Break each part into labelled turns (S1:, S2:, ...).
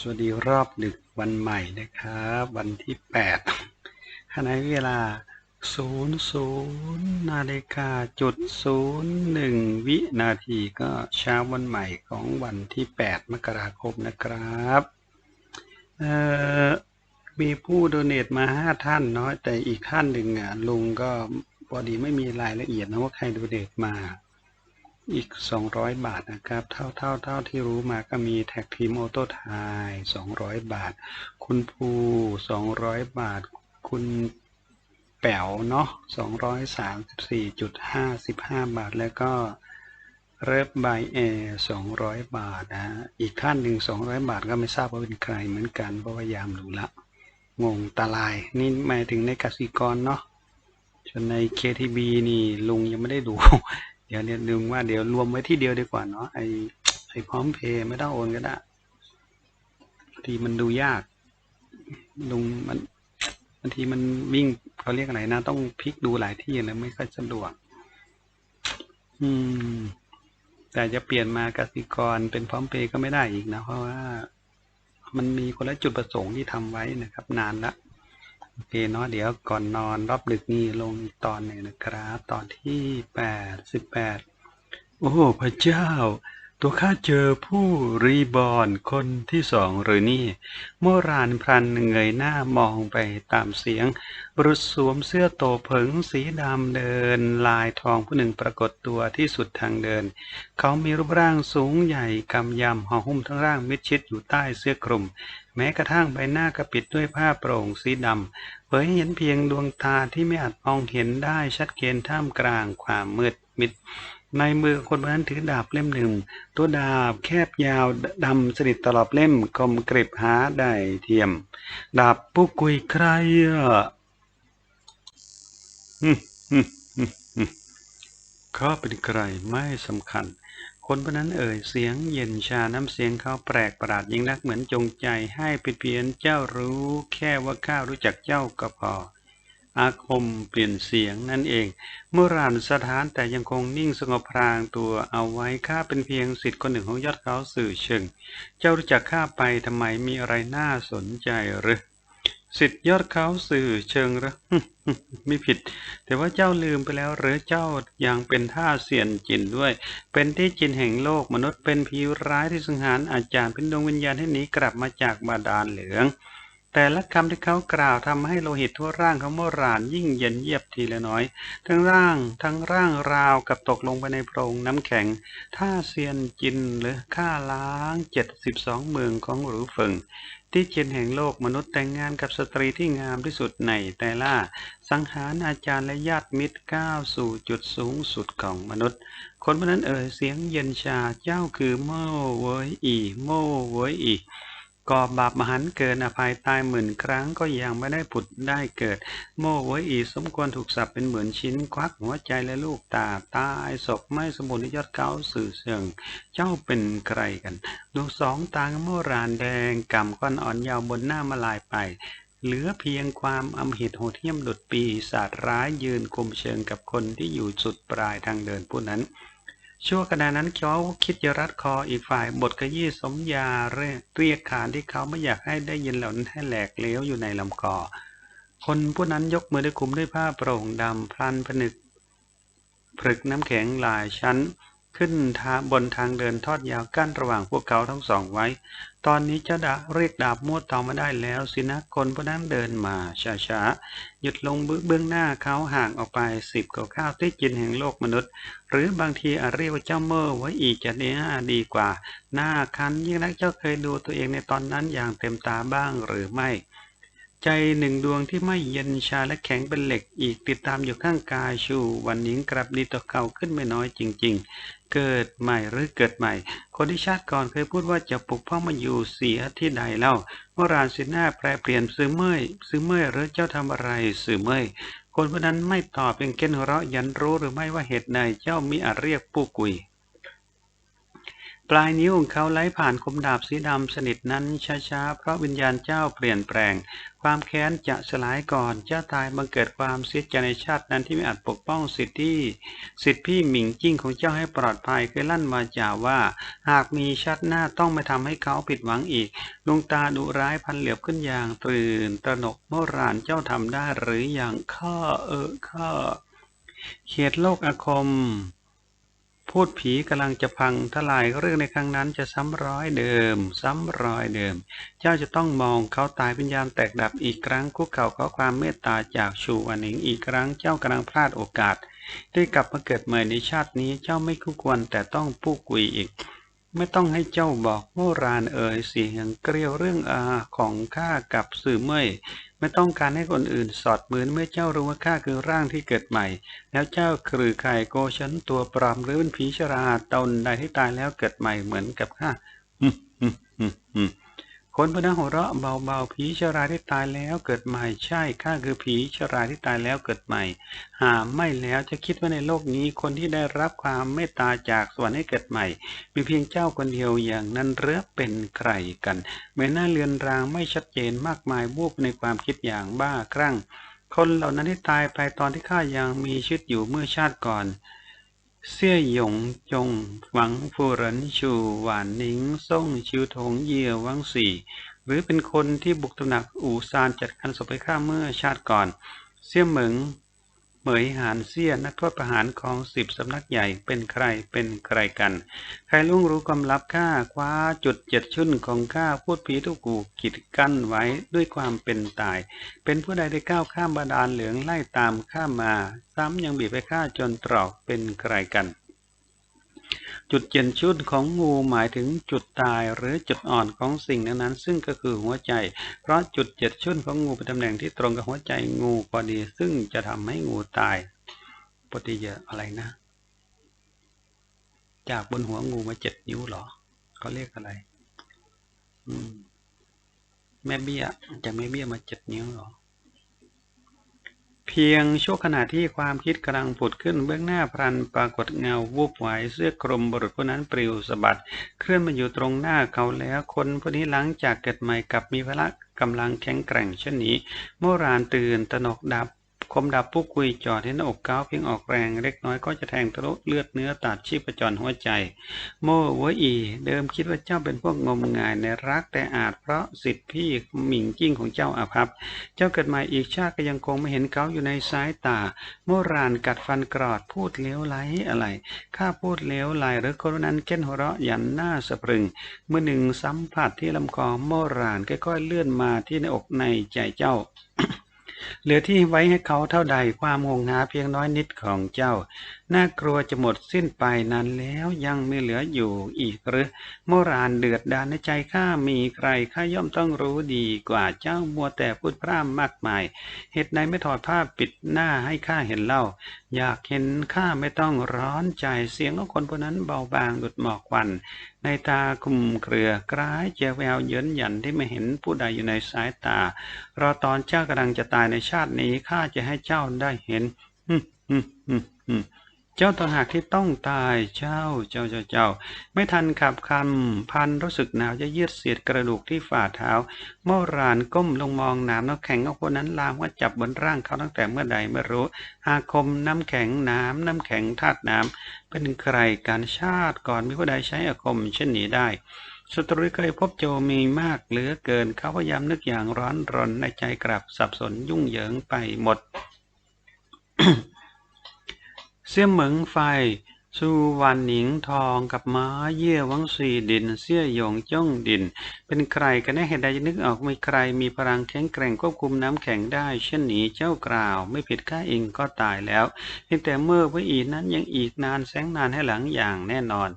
S1: สวัสดีรอบดึกวันใหม่นะครับ วันที่8ขณะเวลา 00นาฬิกาจุด01 วินาทีก็เช้าวันใหม่ของวันที่ 8 มกราคมนะครับมีผู้โดเนทมา 5 ท่านเนาะแต่อีกท่านหนึ่งอะลุงก็พอดีไม่มีรายละเอียดนะว่าใครโดเนทมา อีก 200 บาทนะครับ เท่าเท่าเท่าที่รู้มาก็มีแท็กทีมออโต้ไทย200 บาท คุณภู 200 บาท คุณแป๋วเนาะ234.55 บาท แล้วก็เริบบายแอร์200บาทนะ อีกท่านหนึ่ง200บาทก็ไม่ทราบว่าเป็นใครเหมือนกัน เพราะพยายามดูละ งงตาลาย นี่หมายถึงในกสิกรเนาะส่วนใน KTB นี่ลุงยังไม่ได้ดู เดี๋ยวเนี่ยลุงว่าเดี๋ยวรวมไว้ที่เดียวดีกว่าเนาะไอไอพร้อมเพย์ไม่ต้องโอนก็ได้บางทีมันดูยากลุงมันบางทีมันวิ่งเขาเรียกอะไรนะ ต้องพลิกดูหลายที่แล้วไม่ค่อยสะดวก อืม แต่จะเปลี่ยนมากสิกรเป็นพร้อมเพย์ก็ไม่ได้อีกนะ เพราะว่า มันมีคนละจุดประสงค์ที่ทำไว้นะครับ นานละ โอเคเนาะเดี๋ยวก่อนนอนรอบดึกนี่ลงอีกตอนหนึ่งนะครับ ตอนที่แปดสิบแปดโอ้พระเจ้า ตัวข้าเจอผู้รีบอนคนที่สองหรือนี่เมื่อรานพรันเงยหน้ามองไปตามเสียงบรุษสวมเสื้อโตเผิงสีดำเดิน ลายทองผู้หนึ่งปรากฏตัวที่สุดทางเดิน เขามีรูปร่างสูงใหญ่กำยำห่อหุ้มทั้งร่างมิดชิดอยู่ใต้เสื้อคลุม แม้กระทั่งใบหน้าก็ปิดด้วยผ้าโปร่งสีดำเผยให้เห็นเพียงดวงตาที่ไม่อาจมองเห็นได้ชัดเจนท่ามกลางความมืดมิดในมือคนนั้นถือดาบเล่มหนึ่ง ตัวดาบแคบยาวดำสนิทตลอดเล่มคมกริบหาได้เทียม ดาบผู้กุยใครอะฮึมฮึมฮึมฮึมเขาเป็นใครไม่สำคัญ คนคนนั้นเอ่ยเสียงเย็นชาน้ำเสียงเขาแปลกประหลาดยิ่งนักเหมือนจงใจให้เป็นเพียงเจ้ารู้แค่ว่าข้ารู้จักเจ้าก็พอ อาคมเปลี่ยนเสียงนั่นเอง เมื่อรานสถานแต่ยังคงนิ่งสงบพรางตัวเอาไว้ข้าเป็นเพียงสิทธิ์คนหนึ่งของยอดเขาสื่อเชิง เจ้ารู้จักข้าไปทำไมมีอะไรน่าสนใจหรือ สิทธิ์ยอดเขาสื่อเชิงรือไม่ผิด แต่ว่าเจ้าลืมไปแล้วหรือเจ้ายังเป็นท่าเสียนจินด้วย เป็นที่จินแห่งโลกมนุษย์เป็นผีร้ายที่สังหารอาจารย์เป็นดวงวิญญาณให้หนีกลับมาจากบาดาลเหลือง แต่ละคำที่เขากล่าวทำให้โลหิตทั่วร่างเของโมรานยิ่งเย็นเยียบทีละน้อย ทั้งร่างทั้งร่างราวกับตกลงไปในโพรงน้ำแข็ง ท่าเซียนจินหรือฆ่าล้างเจ็ดสิบสองเมืองของหรูเฟิง ที่เจนแห่งโลกมนุษย์แต่งงานกับสตรีที่งามที่สุดในแต่ละสังหารอาจารย์และญาติมิตรก้าวสู่จุดสูงสุดของมนุษย์ คนคนนั้นเอ่ยเสียงเย็นชาเจ้าคือโม่เวยอีโม่เวยอี ก่อบาปมหันเกินอภัยตายหมื่นครั้งก็ยังไม่ได้ผุดได้เกิด โม่ไว้อีสมควรถูกสับเป็นเหมือนชิ้น ควักหัวใจและลูกตาตายศพไม่สมบูรณียอดเขาสื่อเชิงเจ้าเป็นใครกันดวงสองตางโมรานแดงกำก้อนอ่อนยาวบนหน้ามาลายไปเหลือเพียงความอำหิตโหดเหี้ยมดุดปีศาจร้ายยืนคุมเชิงกับคนที่อยู่สุดปลายทางเดินผู้นั้น ชั่วขณะนั้นเขาคิดจะรัดคออีกฝ่ายบทขยี้สมยาเรียกเรียกขานที่เขาไม่อยากให้ได้ยินเหล่านั้นให้แหลกเลี้ยวอยู่ในลำคอ คนผู้นั้นยกมือได้คุมด้วยผ้าโปร่งดำพลันผนึกผลึกน้ำแข็งหลายชั้น ขึ้นทาบนทางเดินทอดยาวกั้นระหว่างพวกเขาทั้งสองไว้ ตอนนี้เจ้าดาเรียกดาบมวดตองมาได้แล้ว สินะคนผู้นั้นเดินมาช้าๆหยุดลงเบื้องหน้าเขาห่างออกไปสิบกว่าข้าวที่จินแห่งโลกมนุษย์ หรือบางทีอาจเรียกว่าเจ้าเมื่อไว้อีกจะเนี้ยดีกว่า หน้าคันยิ่งนักเจ้าเคยดูตัวเองในตอนนั้นอย่างเต็มตาบ้างหรือไม่ ใจหนึ่งดวงที่ไม่เย็นชาและแข็งเป็นเหล็กอีกติดตามอยู่ข้างกายชูวันนี้กลับดีต่อเขาขึ้นไม่น้อยจริง ๆ เกิดใหม่หรือเกิดใหม่ คนที่ชาติก่อนเคยพูดว่าจะปลุกพ่อมาอยู่เสียที่ใดเล่าเมื่อรานสีหน้าแปรเปลี่ยนซื้อเมื่อยซื้อเมื่อยหรือเจ้าทำอะไรซื้อเมื่อยคนผู้นั้นไม่ตอบเพียงเก้นหัวเราะยันรู้หรือไม่ว่าเหตุใดเจ้ามิอาจเรียกผู้กุย ปลายนิ้วของเขาไล่ผ่านคมดาบสีดำสนิทนั้นช้าๆ เพราะวิญญาณเจ้าเปลี่ยนแปลง ความแค้นจะสลายก่อน เจ้าตายบังเกิดความเสียใจในชาตินั้นที่ไม่อาจปกป้องสิทธิสิทธิพี่หมิงจิ้งของเจ้าให้ปลอดภัยเคยลั่นมาจาว่า หากมีชาติหน้าต้องไม่ทำให้เขาผิดหวังอีกดวงตาดุร้ายพันเหลียบขึ้นอย่างตื่นตระหนกเมื่อรานเจ้าทำได้หรืออย่างข้าเออข้าเขตโลกอาคม พูดผีกำลังจะพังทลายเรื่องในครั้งนั้นจะซ้ำร้อยเดิม ซ้ำรอยเดิม เจ้าจะต้องมองเขาตายวิญญาณแตกดับอีกครั้งคุกเข่าขอความเมตตาจากชูอันหนิงอีกครั้งเจ้ากำลังพลาดโอกาส ได้กลับมาเกิดใหม่ในชาตินี้เจ้าไม่คู่ควรแต่ต้องพูดคุยอีก ไม่ต้องให้เจ้าบอกโมรานเอ่ยเสียงเกลียวเรื่องอาของข้ากับสื่อเมื่อยไม่ต้องการให้คนอื่นสอดมือนเมื่อเจ้ารู้ว่าข้าคือร่างที่เกิดใหม่ แล้วเจ้าคือใครโกฉันตัวปลอมหรือเป็นผีชราตนใดที่ตายแล้วเกิดใหม่เหมือนกับข้า คนพนักหัวเราะเบาๆผีชราที่ตายแล้วเกิดใหม่ใช่ข้าคือผีชราที่ตายแล้วเกิดใหม่ หาไม่แล้วจะคิดว่าในโลกนี้คนที่ได้รับความเมตตาจากสวรรค์ให้เกิดใหม่ มีเพียงเจ้าคนเดียวอย่างนั้นเรือเป็นใครกันเมื่อหน้าเลือนรางไม่ชัดเจนมากมายบูบในความคิดอย่างบ้าคลั่ง คนเหล่านั้นที่ตายไปตอนที่ข้ายังมีชีวิตอยู่เมื่อชาติก่อน เสี่ยหยงจงหวังฟูรันชูหวานนิงส่งชิวถงเยี่ยวังสี่หรือเป็นคนที่บุกตำหนักอู่ซานจัดการศพไปฆ่าเมื่อชาติก่อน เสี่ยเหมิง เหมยหานเสี้ยนักโทษประหารของสิบสำนักใหญ่เป็นใครเป็นใครกัน ใครล่วงรู้ความลับข้าคว้าจุดเจ็ดชุนของข้าพูดผีทุกกูกิดกั้นไว้ด้วยความเป็นตาย เป็นผู้ใดได้ก้าวข้ามบาดาลเหลืองไล่ตามข้ามา ซ้ำยังบีบไปข้าจนตรอกเป็นใครกัน จุดเจ็นชุดของงูหมายถึงจุดตายหรือจุดอ่อนของสิ่งนั้นๆ ซึ่งก็คือหัวใจ เพราะจุดเจ็ดชุดของงูเป็นตำแหน่งที่ตรงกับหัวใจงูพอดี ซึ่งจะทำให้งูตายปฏิเยอะอะไรนะ จากบนหัวงูมาเจ็ดนิ้วเหรอเขาเรียกอะไร อืมแม่เบี้ยจากแม่เบี้ยมาเจ็ดนิ้วเหรอ เพียงชั่วขณะที่ความคิดกำลังผุดขึ้นเบื้องหน้าพรันปรากฏเงาวูบไหวเสื้อคลุมบุรุษคนนั้นปลิวสะบัดเคลื่อนมาอยู่ตรงหน้าเขาแล้วคนผู้นี้หลังจากเกิดใหม่กับมีพละกำลังแข็งแกร่งเช่นนี้ โมรานตื่นตนกดับ คมดับผู้คุยจอดที่หน้าอกเก้าเพียงออกแรงเล็กน้อยก็จะแทงทะลุเลือดเนื้อตัดชีพจรหัวใจ โมวอี เดิมคิดว่าเจ้าเป็นพวกงมงายในรักแต่อาจเพราะสิทธิพี่หมิ่งจิ้งของเจ้าอาภัพ เจ้าเกิดมาอีกชาติก็ยังคงไม่เห็นเขาอยู่ในสายตา โมรานกัดฟันกรอดพูดเลี้ยวไหลอะไร ข้าพูดเลี้ยวไหลหรือคนนั้นเก้นหัวเราะยันหน้าสะพรึง เมื่อหนึ่งสัมผัสที่ลำคอโมรานค่อยๆเลื่อนมาที่ในอกในใจเจ้า เหลือที่ไว้ให้เขาเท่าใดความงงหาเพียงน้อยนิดของเจ้าน่ากลัวจะหมดสิ้นไปนานแล้วยังไม่เหลืออยู่อีกหรือโมรานเดือดดานในใจข้ามีใครข้าย่อมต้องรู้ดีกว่าเจ้ามัวแต่พูดพร่ำมากมาย เหตุใดไม่ถอดผ้าปิดหน้าให้ข้าเห็นเล่า อยากเห็นข้าไม่ต้องร้อนใจเสียงของคนคนนั้นเบาบางดุดหมอกควันในตาคุมเครือกร้ายเจแววเยินหยันที่ไม่เห็นผู้ใดอยู่ในสายตา รอตอนเจ้ากำลังจะตายในชาตินี้ข้าจะให้เจ้าได้เห็นฮึฮึฮึฮึ เจ้าต่างหากที่ต้องตายเจ้าเจ้าเจ้าเจ้า ไม่ทันขับคำพันรู้สึกหนาวจะยืดเสียดกระดูกที่ฝ่าเท้า เมื่อรานก้มลงมองน้ำน้ำแข็งของคนนั้นลามว่าจับบนร่างเขาตั้งแต่เมื่อใดไม่รู้ อาคมน้ำแข็งน้ำน้ำแข็งธาตุน้ำเป็นใครการชาติก่อนมีผู้ใดใช้อาคมเช่นนี้ได้ศัตรูเคยพบโจมีมากเหลือเกินเขาพยายามนึกอย่างร้อนรนในใจกลับสับสนยุ่งเหยิงไปหมด เสี่ยเหมิงไฟ สุวรรณหนิงทองกับม้าเยี่ยวังสีดิน เสี่ยหยงจ้องดิน เป็นใครกันแน่เหตุใดจะนึกออกไมีใครมีพลังแข็งแกร่งควบคุมน้ำแข็งได้ เช่นนี้เจ้ากล่าว ไม่ผิดข้าเองก็ตายแล้วเพียงแต่เมื่อไว้อีนั้นยังอีกนานแสงนานให้หลังอย่างแน่นอน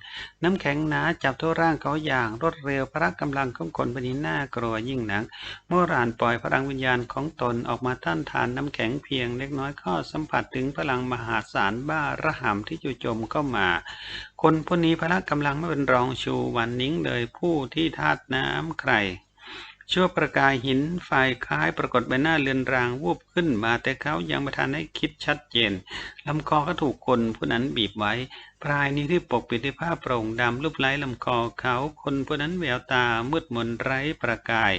S1: น้ำแข็งหนาจับทั่วร่างเขาอย่างรวดเร็วพละกำลังของคนเป็นน่ากลัวยิ่งนักเมื่อรานปล่อยพลังวิญญาณของตนออกมาต้านทานน้ำแข็งเพียงเล็กน้อยก็สัมผัสถึงพลังมหาศาลบ้าระห่ำที่จู่โจมเข้ามา คนผู้นี้พละกำลังไม่เป็นรองชูวันนิ้งเลยผู้ที่ธาตุน้ำใคร ชั่วประกายหินไฟคล้ายปรากฏใบหน้าเลือนรางวูบขึ้นมาแต่เขายังไม่ทันให้คิดชัดเจนลำคอก็ถูกคนผู้นั้นบีบไว้ปลายนิ้วที่ปกปิดด้วยผ้าโปร่งดำรูปไล้ลำคอเขาคนผู้นั้นแววตามืดมนไร้ประกาย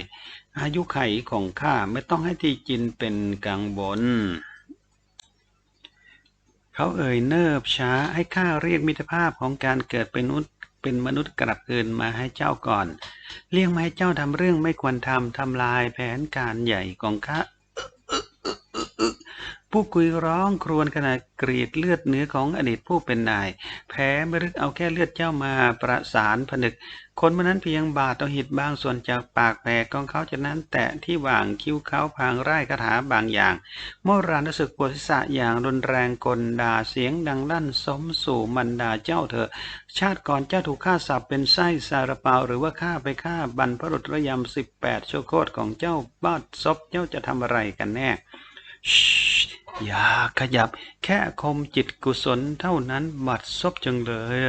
S1: อายุไขของข้าไม่ต้องให้ที่จินเป็นกังวล เขาเอ่ยเนิบช้าให้ข้าเรียกมิตรภาพของการเกิดเป็นนุษย์เป็นมนุษย์กลับคืนมาให้เจ้าก่อน เลี่ยงมาให้เจ้าทำเรื่องไม่ควรทำทำลายแผนการใหญ่ของข้า ผู้กุยร้องครวญขณะกรีดเลือดเนื้อของอดีตผู้เป็นนาย แพ้ไม่รึกเอาแค่เลือดเจ้ามาประสานผนึก คนมันนั้นเพียงบาดเอาหิดบางส่วนจากปากแผลของเขาจากนั้นแตะที่หว่างคิ้วเขาพางไร้คาถาบางอย่างเมื่อรานรู้สึกปวดศีรษะอย่างรุนแรงกลด่าเสียงดังลั่นสมสู่มันดาเจ้าเถอะ ชาติก่อนเจ้าถูกฆ่าสับเป็นไส้ซาระเปาหรือว่าฆ่าไปฆ่าบรรพรุษระยำสิบแปดโชโคตของเจ้าบ้าดซบเจ้าจะทำอะไรกันแน่ อย่าขยับแค่คมจิตกุศลเท่านั้นบัดซบจังเลย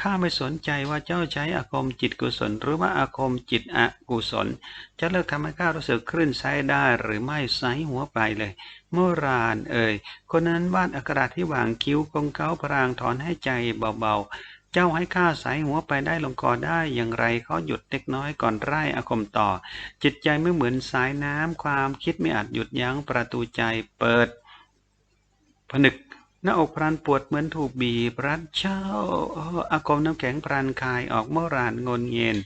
S1: ข้าไม่สนใจว่าเจ้าใช้อาคมจิตกุศล หรือว่าอาคมจิตอกุศล จะเลิกทำให้ข้ารู้สึกคลื่นไส้ได้หรือไม่ไซหัวไปเลย เมื่อรานเอ่ยคนนั้นวาดอักระที่วางคิ้วของเขาพรางถอนให้ใจเบา เจ้าให้ข้าสายหัวไปได้ลงคอได้อย่างไรเขาหยุดเล็กน้อยก่อนไร้อาคมต่อ จิตใจไม่เหมือนสายน้ำความคิดไม่อาจหยุดยั้งประตูใจเปิด ผนึกหน้าอกพรานปวดเหมือนถูกบีบรัดเช้าอากมน้ำแข็งพรานคายออกเมื่อรานงนเงิน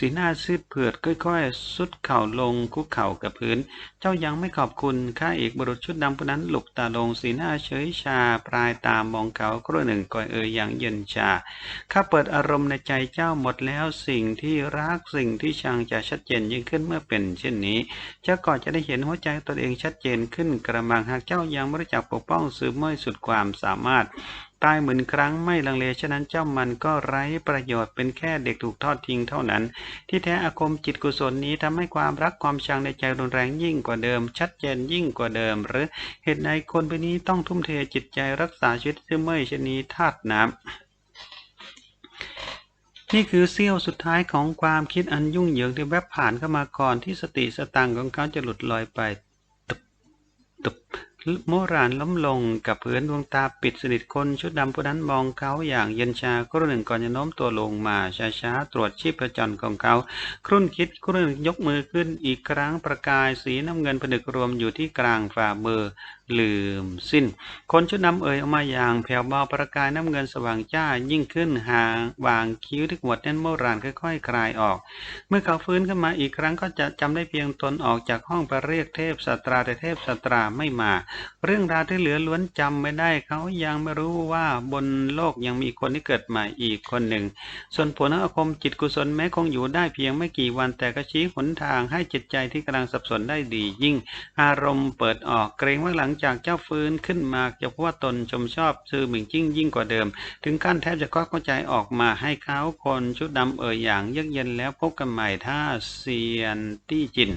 S1: สีหน้าซีดเผือดค่อยๆสุดเข่าลงคุกเข่ากับพื้น เจ้ายังไม่ขอบคุณข้าเอกบุรุษชุดดำผู้นั้นหลุกตาลงสีหน้าเฉยชาปลายตามองเขาครู่หนึ่งก่อยเอ่ยอย่างเย็นชาข้าเปิดอารมณ์ในใจเจ้าหมดแล้วสิ่งที่รักสิ่งที่ชังจะชัดเจนยิ่งขึ้นเมื่อเป็นเช่นนี้เจ้าก่อนจะได้เห็นหัวใจตนเองชัดเจนขึ้นกระมังหากเจ้ายังไม่รู้จักปกป้องสืบไม่สุดความสามารถ ตายเหมือนครั้งไม่ลังเลฉะนั้นเจ้ามันก็ไร้ประโยชน์เป็นแค่เด็กถูกทอดทิ้งเท่านั้น ที่แท้อาคมจิตกุศลนี้ทำให้ความรักความชังในใจรุนแรงยิ่งกว่าเดิม ชัดเจนยิ่งกว่าเดิม หรือเหตุใดคนไปนี้ต้องทุ่มเทจิตใจรักษาชีวิตซึ่งไม่ชนีธาตุน้ำนี่คือเสี้ยวสุดท้ายของความคิดอันยุ่งเหยิงที่แวบผ่านเข้ามาก่อนที่สติสตังของเขาจะหลุดลอยไป ตุบตุบ โมรานล้มลงกับพื้นดวงตาปิดสนิทคนชุดดำผู้นั้นมองเขาอย่างเย็นชาครู่หนึ่งก่อนจะโน้มตัวลงมาช้าๆตรวจชีพจรของเขา ครุ่นคิดครู่หนึ่งยกมือขึ้นอีกครั้งประกายสีน้ำเงินผนึกรวมอยู่ที่กลางฝ่ามือลืมสิ้น คนชุดน้ำเอ่ยออกมาอย่างแผ่วเบาประกายน้ำเงินสว่างจ้ายิ่งขึ้นห่างวางคิ้วที่หวดแน่นโมรานค่อยๆคคลายออก เมื่อเขาฟื้นขึ้นมาอีกครั้งก็จะจำได้เพียงตนออกจากห้องไปเรียกเทพสตราแต่เทพสตราไม่มาเรื่องราวที่เหลือล้วนจำไม่ได้ เขายังไม่รู้ว่าบนโลกยังมีคนที่เกิดใหม่อีกคนหนึ่ง ส่วนผลอาคมจิตกุศลแม้คงอยู่ได้เพียงไม่กี่วันแต่ก็ชี้หนทางให้จิตใจที่กำลังสับสนได้ดียิ่ง อารมณ์เปิดออกเกรงว่าหลังจากเจ้าฟื้นขึ้นมาจะพบว่าตนชมชอบซื่อหมิ่งจิ้งยิ่งกว่าเดิม ถึงขั้นแทบจะก็เข้าใจออกมาให้เขาคนชุดดำเอ่ยอย่างเยือกเย็นแล้วพบกันใหม่ท่าเซียนตี้จิน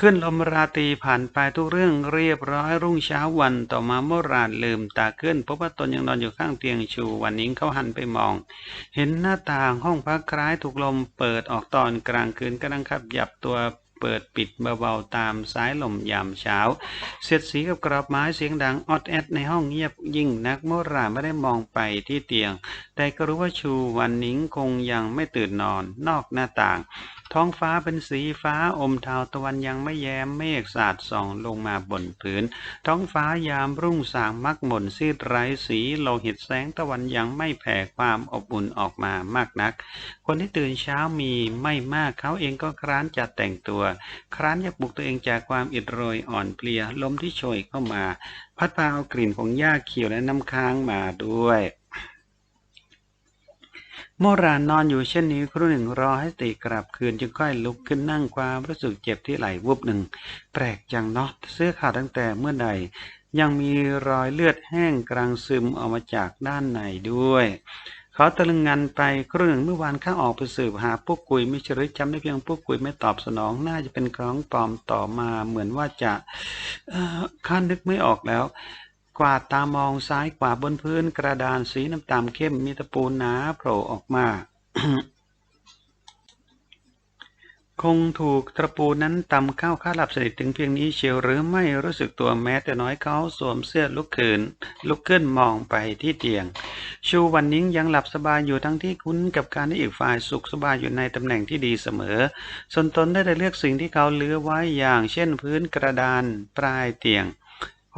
S1: ขึ้นลมราตรีผ่านไปทุกเรื่องเรียบร้อยรุ่งเช้าวันต่อมาเมื่อรานลืมตาขึ้นพบว่าตนยังนอนอยู่ข้างเตียงชู วันนี้เขาหันไปมอง เห็นหน้าต่างห้องพักคล้ายถูกลมเปิดออกตอนกลางคืนกำลังขับหยับตัวเปิดปิดเบาๆตามสายลมยามเช้า เสียดสีกับกรอบไม้เสียงดังออดแอดในห้องเงียบยิ่งนักโมราไม่ได้มองไปที่เตียง แต่ก็รู้ว่าชูวันนิงคงยังไม่ตื่นนอนนอกหน้าต่างท้องฟ้าเป็นสีฟ้าอมเทาตะวันยังไม่แย้มเมฆสาดส่องลงมาบนพื้น ท้องฟ้ายามรุ่งสางมักหม่นซีดไร้สีโลหิตแสงตะวันยังไม่แผ่ความอบอุ่นออกมามากนัก คนที่ตื่นเช้ามีไม่มากเขาเองก็คร้านจะแต่งตัว ครั้นอยากปลุกตัวเองจากความอิดโรยอ่อนเพลียลมที่โชยเข้ามา พัดพาเอากลิ่นของหญ้าเขียวและน้ำค้างมาด้วย โมรานนอนอยู่เช่นนี้ครู่หนึ่งรอให้ติกลับคืนจึงค่อยลุกขึ้นนั่งความรู้สึกเจ็บที่ไหล่วุบหนึ่ง แปลกจังเนาะเสื้อขาดตั้งแต่เมื่อใด ยังมีรอยเลือดแห้งกลางซึมออกมาจากด้านในด้วยเขาตะลึงงานไปครู่หนึ่งเมื่อวานข้าออกไปสืบหาพวกกุยไม่เฉลยจำได้เพียงพวกกุยไม่ตอบสนองน่าจะเป็นคล้องปลอมต่อมาเหมือนว่าจะข้านึกไม่ออกแล้ว กวาดตามองซ้ายกว่าบนพื้นกระดานสีน้ำตาลเข้มมีตะปูหนาโผล่ออกมา คงถูกตะปูนั้นตำเข้าข้าหลับสนิทถึงเพียงนี้เชียวหรือไม่รู้สึกตัวแม้แต่น้อยเขาสวมเสื้อลุกขึ้นลุกขึ้นมองไปที่เตียง ชูวันนิ้งยังหลับสบายอยู่ทั้งที่คุ้นกับการที่อีกฝ่ายสุขสบายอยู่ในตำแหน่งที่ดีเสมอส่วนตนได้แต่เลือกสิ่งที่เขาเลือไว้อย่างเช่นพื้นกระดานปลายเตียง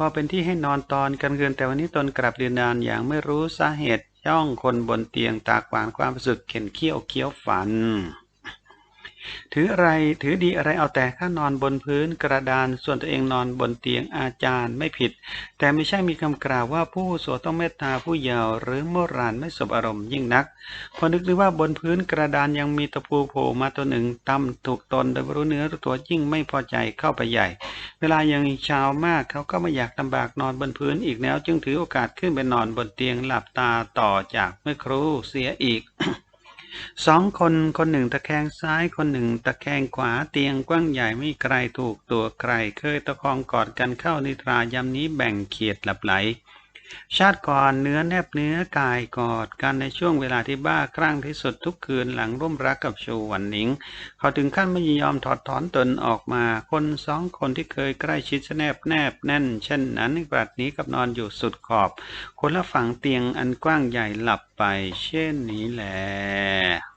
S1: พอเป็นที่ให้นอนตอนกลางคืนแต่วันนี้ตนกลับเดือนนานอย่างไม่รู้สาเหตุย่องคนบนเตียงตากหวานความรู้สึกเข็นเขี้ยวเคี้ยวฝัน ถืออะไรถือดีอะไรเอาแต่ข้านอนบนพื้นกระดานส่วนตัวเองนอนบนเตียงอาจารย์ไม่ผิด แต่ไม่ใช่มีคำกล่าวว่าผู้โสต้องเมตตาผู้เยาว์หรือโมรานไม่สบอารมณ์ยิ่งนัก พอนึกดูว่าบนพื้นกระดานยังมีตะปูโผล่มาตัวหนึ่งตำถูกตนโดยรู้เนื้อรู้ตัวยิ่งไม่พอใจเข้าไปใหญ่ เวลายังเช้ามากเขาก็ไม่อยากลำบากนอนบนพื้นอีกแล้ว จึงถือโอกาสขึ้นไปนอนบนเตียงหลับตาต่อจากเมื่อครู่เสียอีก สองคนคนหนึ่งตะแคงซ้ายคนหนึ่งตะแคงขวาเตียงกว้างใหญ่ไม่ไกลถูกตัวใครเคยตะคองกอดกันเข้านิทรายามนี้แบ่งเขียดหลับไหล ชาติก่อนเนื้อแนบเนื้อกายกอดกันในช่วงเวลาที่บ้าคลั่งที่สุดทุกคืนหลังร่วมรักกับชูวันหนิง เขาถึงขั้นไม่ยอมถอดถอนตนออกมา คนสองคนที่เคยใกล้ชิดแนบแนบแน่น เช่นนั้นบัดนี้กับนอนอยู่สุดขอบ คนละฝั่งเตียงอันกว้างใหญ่หลับไปเช่นนี้แหละ